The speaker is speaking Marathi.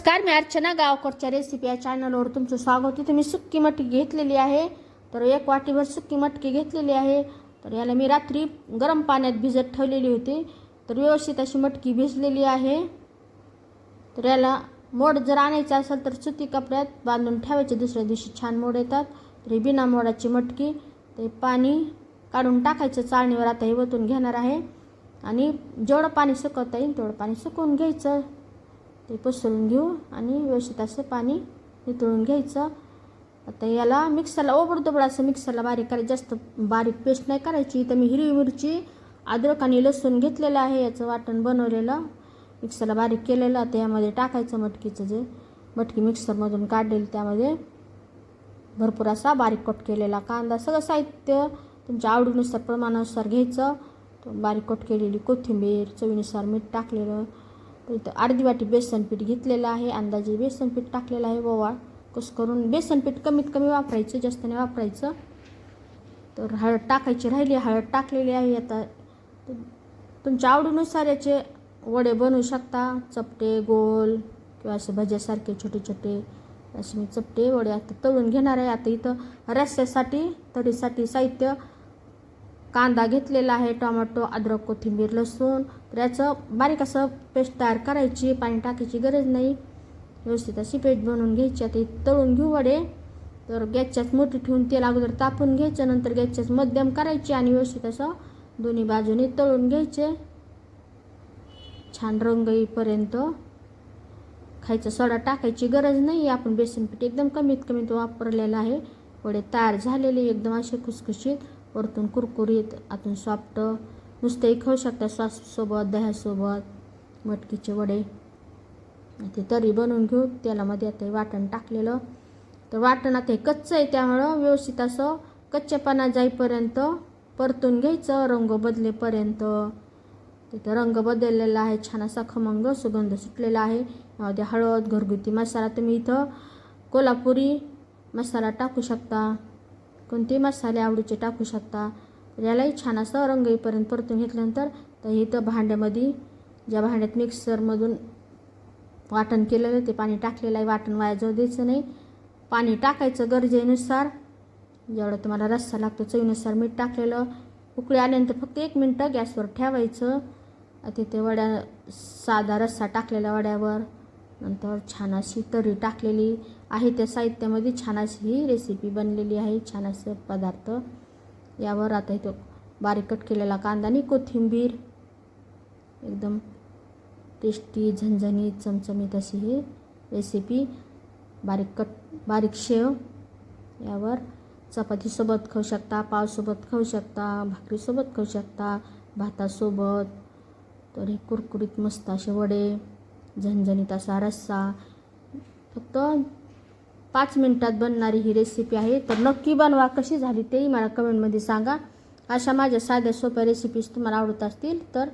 नमस्कार मी अर्चना गावकडच्या रेसिपी या चॅनलवर तुमचं स्वागत. आहे तुम्ही सुक्की मटकी घेतलेली आहे. तर एक वाटीभर सुक्की मटकी घेतलेली आहे. तर याला मी रात्री गरम पाण्यात भिजत ठेवलेली होती. तर व्यवस्थित अशी मटकी भिजलेली आहे. तर याला मोड जर आणायचं असेल तर सुती कपड्यात बांधून ठेवायचे. दुसऱ्या दिवशी छान मोड येतात. तर ही बिना मोडाची मटकी ते पाणी काढून टाकायचं. चाळणीवर आता हे वतून घेणार आहे. आणि जेवढं पाणी सुकवता येईल तेवढं पाणी सुकवून घ्यायचं. ते पसरून घेऊ आणि व्यवस्थित असं पाणी नितळून घ्यायचं. आता याला मिक्सरला ओबडदोबड असं मिक्सरला बारीक करायचं. जास्त बारीक पेस्ट नाही करायची. तर मी हिरवी मिरची अद्रक आणि लसूण घेतलेलं आहे. याचं वाटण बनवलेलं. मिक्सरला बारीक केलेलं. आता यामध्ये टाकायचं मटकीचं जे मटकी मिक्सरमधून काढलेलं त्यामध्ये. भरपूर असा बारीक कट केलेला कांदा. सगळं साहित्य तुमच्या आवडीनुसार प्रमाणानुसार घ्यायचं. बारीक कट केलेली कोथिंबीर चवीनुसार मीठ टाकलेलं. इथं अर्धी वाटी बेसन पीठ घेतलेलं आहे. अंदाजे बेसन पीठ टाकलेलं आहे ओवाळ. कस करून बेसन पीठ कमीत कमी वापरायचं जास्त नाही वापरायचं. तर हळद टाकायची राहिली हळद टाकलेली आहे. आता तुमच्या आवडीनुसार याचे वडे बनवू शकता. चपटे गोल किंवा असे भज्यासारखे छोटे छोटे असे मी चपटे वडे आता तळून घेणार आहे. आता इथं रस्स्यासाठी तडीसाठी साहित्य कांदा घेतलेला आहे टोमॅटो अद्रक कोथिंबीर लसूण. तर याचं बारीक असं पेस्ट तयार करायची पाणी टाकायची गरज नाही. व्यवस्थित अशी पेस्ट बनवून घ्यायची. आता तळून घेऊ वडे. तर गॅसच्याच मोठी ठेवून तेल अगोदर तापून घ्यायचं नंतर गॅसच्याच मध्यम करायची आणि व्यवस्थित असं दोन्ही बाजूने तळून घ्यायचे. छान रंग येईपर्यंत खायचा सोडा टाकायची गरज नाही. आपण बेसन पीठ एकदम कमीत कमी तो वापरलेला आहे. वडे तयार झालेले एकदम असे खुसखुशीत. वरतून कुरकुरीत आतून सॉफ्ट नुसतंही खाऊ शकता सॉससोबत दह्यासोबत मटकीचे वडे. ते तरी बनवून घेऊ. तेलामध्ये आता हे वाटण टाकलेलं. तर वाटण आता हे कच्चं आहे त्यामुळं व्यवस्थित असं कच्चेपणा जाईपर्यंत परतून घ्यायचं रंग बदलेपर्यंत. तिथं रंग बदललेला आहे छान असा खमंग सुगंध सुटलेला आहे. यामध्ये हळद घरगुती मसाला तुम्ही इथं कोल्हापुरी मसाला टाकू शकता. कोणते मसाले आवडीचे टाकू शकता? तर यालाही छान असा रंग येईपर्यंत परतून घेतल्यानंतर तर इथं भांड्यामध्ये ज्या भांड्यात मिक्सरमधून वाटण केलेलं ते पाणी टाकलेलं आहे. वाटण वाया जाऊ द्यायचं नाही. पाणी टाकायचं गरजेनुसार. जेवढं तुम्हाला रस्सा लागतो चवीनुसार मीठ टाकलेलं. उकळी आल्यानंतर फक्त एक मिनटं गॅसवर ठेवायचं. तिथे वड्या साधा रस्सा टाकलेला वड्यावर. नंतर छान अशी तरी टाकलेली. आहे त्या साहित्यामध्ये छान अशी ही रेसिपी बनलेली आहे. छान असं पदार्थ. यावर आता इथं बारीक कट केलेला कांदा आणि कोथिंबीर. एकदम टेस्टी झणझणीत चमचमीत अशी ही रेसिपी बारीक कट बारीक शेव. यावर चपातीसोबत खाऊ शकता पावसोबत खाऊ शकता भाकरीसोबत खाऊ शकता भातासोबत. तर हे कुरकुरीत मस्त असे वडे झणझणीत असा रस्सा. फक्त पाच मिनटात बनणारी ही रेसिपी आहे. तर नक्की बनवा कशी झाली तेही मला कमेंटमध्ये सांगा. अशा माझ्या साध्या सोप्या रेसिपीज तुम्हाला आवडत असतील तर